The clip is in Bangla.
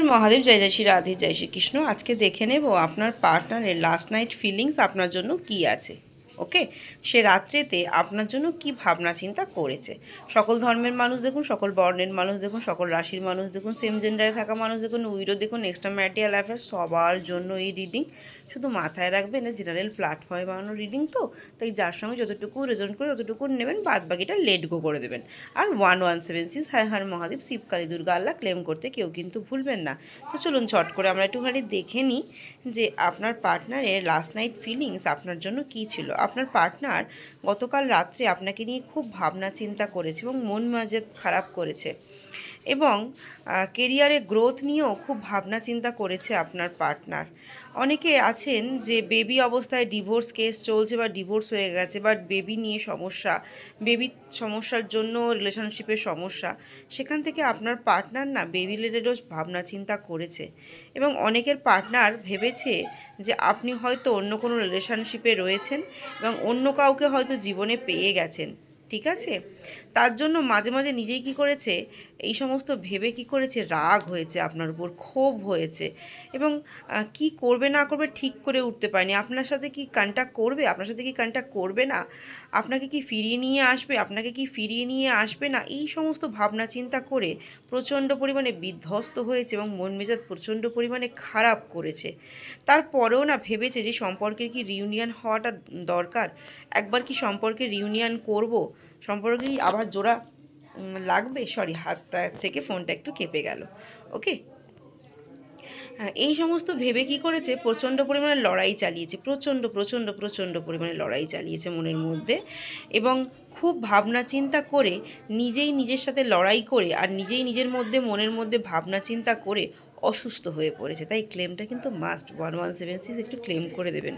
হর মহাদেব, জয় জয় শ্রী রাধে, জয় শ্রীকৃষ্ণ আজকে দেখে নেব আপনার পার্টনারের লাস্ট নাইট ফিলিংস আপনার জন্য কি আছে ওকে সে রাত্রেতে আপনার জন্য কি ভাবনা চিন্তা করেছে? সকল ধর্মের মানুষ দেখুন, সকল বর্ণের মানুষ দেখুন, সকল রাশির মানুষ দেখুন সেম জেন্ডারে থাকা মানুষ দেখুন উইরো দেখুন এক্সট্রা ম্যারিটাল অ্যাফেয়ার সবার জন্য এই রিডিং শুধু মাথায় রাখবেন জেনারেল প্ল্যাটফর্মে বানানো রিডিং তো, তাই যার সঙ্গে যতটুকু রেজন করে ততটুকু নেবেন বাদ বাকিটা লেট গো করে দেবেন। আর one one seven six Har Har Mahadev Shivkali Durga, Allah claim করতে কেউ কিন্তু ভুলবেন না। তো চলুন ছট করে আমরা একটুখানি দেখে নিই যে আপনার পার্টনারের লাস্ট নাইট ফিলিংস আপনার জন্য কী ছিল? আপনার পার্টনার গতকাল রাত্রে আপনাকে নিয়ে খুব ভাবনা চিন্তা করেছে এবং মন মেজাজ খারাপ করেছে। এবং কেরিয়ারে গ্রোথ নিয়েও খুব ভাবনা চিন্তা করেছে আপনার পার্টনার অনেকে আছেন যে বেবি অবস্থায় ডিভোর্স কেস চলছে বা ডিভোর্স হয়ে গেছে বা বেবি নিয়ে সমস্যা বেবি সমস্যার জন্য রিলেশনশিপের সমস্যা, সেখান থেকে আপনার পার্টনার না বেবি রিলেটেডও ভাবনা চিন্তা করেছে। এবং অনেকের পার্টনার ভেবেছে যে আপনি হয়তো অন্য কোনো রিলেশনশিপে রয়েছেন এবং অন্য কাউকে হয়তো জীবনে পেয়ে গেছেন, ঠিক আছে? তার জন্য মাঝে মাঝে নিজেই কি করেছে এই সমস্ত ভেবে কি করেছে? রাগ হয়েছে আপনার উপর, ক্ষোভ হয়েছে এবং কি করবে না করবে ঠিক করে উঠতে পারেনি। আপনার সাথে কি কন্ট্যাক্ট করবে? আপনার সাথে কি কন্ট্যাক্ট করবে না? আপনাকে কি ফিরিয়ে নিয়ে আসবে? আপনাকে কি ফিরিয়ে নিয়ে আসবে না? এই সমস্ত ভাবনা চিন্তা করে প্রচণ্ড পরিমাণে বিধ্বস্ত হয়েছে এবং মন মেজাজ প্রচণ্ড পরিমাণে খারাপ করেছে। তারপরেও না ভেবেছে যে সম্পর্কের কি রিউনিয়ন হওয়াটা দরকার? একবার কি সম্পর্কে রিউনিয়ন করব? সম্পর্কে আবার জোড়া লাগবে? সরি হাতটা থেকে ফোনটা একটু কেঁপে গেল। ওকে হ্যাঁ, এই সমস্ত ভেবে কি করেছে? প্রচণ্ড পরিমাণে লড়াই চালিয়েছে প্রচণ্ড প্রচণ্ড প্রচণ্ড পরিমাণে লড়াই চালিয়েছে মনের মধ্যে এবং খুব ভাবনা চিন্তা করে নিজেই নিজের সাথে লড়াই করে আর নিজেই নিজের মধ্যে মনের মধ্যে ভাবনা চিন্তা করে অসুস্থ হয়ে পড়েছে। তাই ক্লেমটা কিন্তু must one one seven six একটু ক্লেম করে দেবেন।